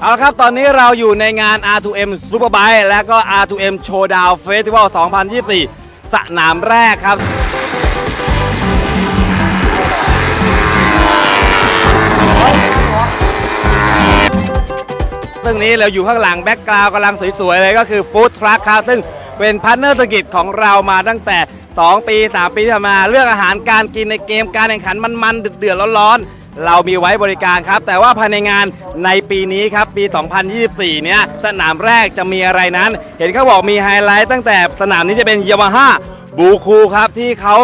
เอาละครับ ตอนนี้เราอยู่ในงาน R2M Superbike และก็ R2M Showdown Festival 2024 สนามแรกครับ ซึ่งนี้เราอยู่ข้างหลังแบ็กกราวกำลังสวยๆ เลยก็คือฟู้ดทรัคครับ ซึ่งเป็นพาร์ทเนอร์ธุรกิจของเรามาตั้งแต่ 2 ปี 3 ปีที่ผ่านมา เรื่องอาหารการกินในเกมการแข่งขันมันๆเดือดๆร้อนๆ เรามีไว้บริการครับ แต่ว่าภายในงานในปีนี้ครับ ปี 2024 เนี่ยสนามแรกจะมีอะไรนั้น เห็นเขาบอกมีไฮไลท์ตั้งแต่สนามนี้จะเป็นยามาฮ่าบูคูครับที่เขา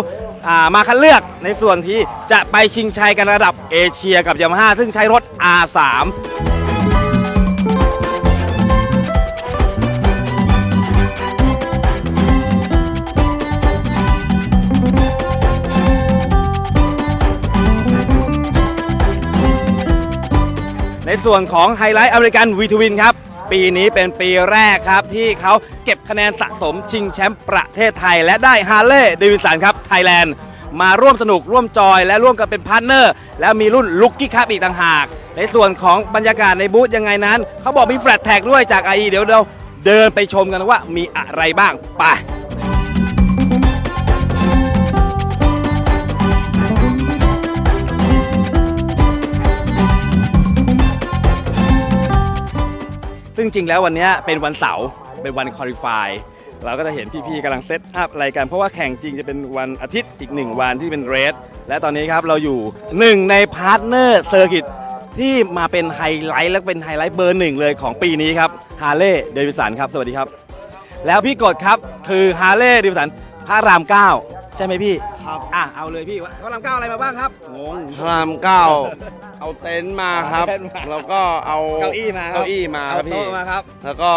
ามาคัดเลือกในส่วนที่จะไปชิงชัยกันระดับเอเชียกับยามาฮ่าซึ่งใช้รถ R3 ส่วนของไฮไลท์อเมริกันวีทวินครับ ปีนี้เป็นปีแรกครับ ที่เขาเก็บคะแนนสะสมชิงแชมป์ประเทศไทย และได้ฮาร์เลย์เดวิสันครับไทยแลนด์มาร่วมสนุกร่วมจอยและร่วมกันเป็นพาร์ทเนอร์ แล้วมีรุ่นลุกกี้คัพอีกต่างหาก ในส่วนของบรรยากาศในบูธยังไงนั้น เขาบอกมีแฟลตแท็กด้วยจาก IE เดี๋ยวเราเดินไปชมกันว่ามีอะไรบ้างไป ซึ่งจริงแล้ววันนี้เป็นวันเสาร์เป็นวันคอลิฟายเราก็จะเห็นพี่ๆกำลังเซตอัพอะไรกัน เพราะว่าแข่งจริงจะเป็นวันอาทิตย์อีกหนึ่งวันที่เป็นเรส และตอนนี้ครับเราอยู่หนึ่งในพาร์ทเนอร์เซอร์กิตที่มาเป็นไฮไลท์และเป็นไฮไลท์เบอร์หนึ่งเลยของปีนี้ครับฮาร์เลย์เดวิสันครับ สวัสดีครับ แล้วพี่กดครับคือฮาร์เลย์เดวิสันพระราม9ใช่ไหมพี่ ครับอะเอาเลยพี่พระราม9อะไรมาบ้างครับงง พระรามเก้าเอาเต็นท์มาครับเต็นท์มา แล้วก็เอาเก้าอี้มาครับเก้าอี้มาครับเอพี่ โต๊ะมาครับ แล้วก็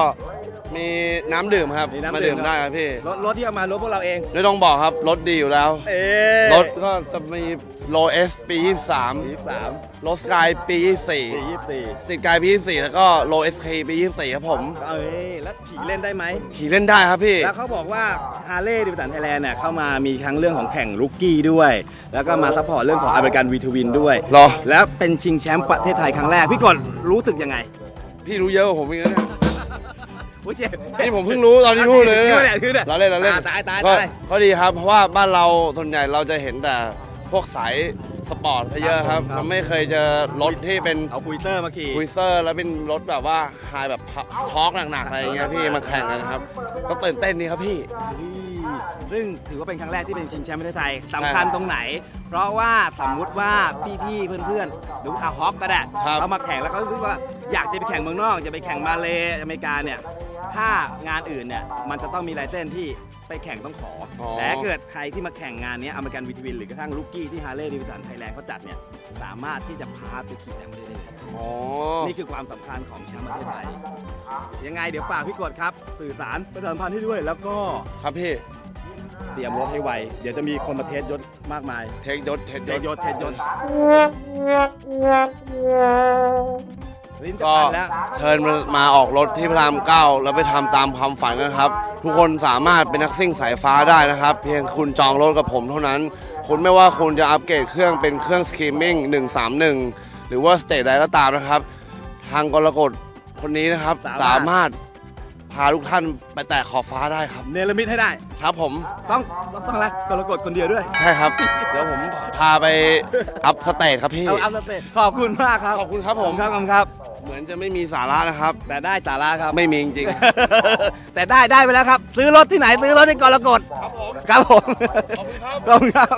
มีน้ำดื่มครับมีน้ำมาดื่ดื่มมได้ครับพี่รถรถที่เอามารถพวกเราเอง ไม่ต้องบอกครับรถดีอยู่แล้ว เอ๊รถก็จะมีโลเอสปี ยี่สิบสาม23รถสกายปี24สี่ยี่สิบสี่สกายปี 24 แล้วก็โลเอสเคปี 24 ครับผม เอ้ยแล้วขี่เล่นได้ไหม ขี่เล่นได้ครับพี่ แล้วเขาบอกว่าฮาร์เลย์ดิวิสันไทยแลนด์เนี่ยเข้ามามีทั้งเรื่องของแข่งลุกกี้ด้วย แล้วก็มาซัพพอร์ตเรื่องของอเมริกันวีทวินด้วย เหรอ แล้วเป็นชิงแชมป์ประเทศไทยครั้งแรก พี่กดรู้สึกยังไง พี่รู้เยอะกว่าผมอีกนะเนี่ยโอ้ยเจ็บนี่ผมเพิ่งรู้ตอนที่พูดเลยพูดเนี่ยพูดเนี่ยเราเล่นเราเล่นอ่าตายตายก็ตายก็ดีครับเพราะว่าบ้านเราส่วนใหญ่เราจะเห็นแต่พวกสายสปอร์ตซะเยอะครับเราไม่เคยเจอรถที่เป็นเอาคุยเตอร์มาขี่คุยเซอร์ แล้วเป็นรถแบบว่าไฮแบบทอร์กหนักๆอะไรอย่างเงี้ยพี่มาแข่งกันนะครับก็ตื่นเต้นดีครับพี่ ซึ่งถือว่าเป็นครั้งแรกที่เป็นชิงแชมป์ประเทศไทยสำคัญตรงไหน เพราะว่าสมมุติว่าพี่ๆเพื่อนๆหรืออาฮอกก็ได้ครับ เขามาแข่งแล้วเขาคิดว่าอยากจะไปแข่งเมืองนอกจะไปแข่งมาเลอเมริกาเนี่ย ถ้างานอื่นเนี่ยมันจะต้องมีไลเซนส์ที่ไปแข่งต้องขอออแต่ถ้าเกิดใครที่มาแข่งงานเนี้อเมริกันวีทวินหรือกระทั่งลูกกี้ที่ฮาร์เลย์ดิวิสันไทยแลนด์เขาจัดเนี่ยสามารถที่จะพาไปขี่แข่งได้เลย อ๋อ นี่คือความสำคัญของแชมป์ประเทศไทย ยังไงเดี๋ยวฝากพี่กดครับ สื่อสารประชาสัมพันธ์ให้ด้วย แล้วก็ครับพี่ เตรียมรถให้ไว เดี๋ยวจะมีคนมาเทสยศมากมาย เทคยศเทคเทยสศยศเทสยศ ลิ้นจะก็พันแล้ว เชิญมามาออกรถที่พระรามเก้าแล้วไปทำตามความฝันกันครับ ทุกคนสามารถเป็นนักซิ่งสายฟ้าได้นะครับ เพียงคุณจองรถกับผมเท่านั้น คุณไม่ว่าคุณจะอัปเกรดเครื่องเป็นเครื่องสกีมมิ่ง131 หรือว่าสเตทใดก็ตามนะครับ ทางกรกฎคนนี้นะครับสามารถ สามารถพาทุกท่านไปแตะขอบฟ้าได้ครับ เนรมิตให้ได้ ครับผม ต้องต้องต้องอะไรกรกฎคนเดียวด้วย ใช่ครับ เดี๋ยวผมพาไปอัพสเตทครับพี่ เอาอัพสเตจขอบคุณมากครับขอบคุณครับผม ครับขอบคุณครับ เหมือนจะไม่มีสาระนะครับ แต่ได้สาระครับ ไม่มีจริงแต่ได้ได้ไปแล้วครับ ซื้อรถที่ไหนซื้อรถที่กรกฎๆครับผม ครับผม ขอบคุณครับ ขอบคุณครับ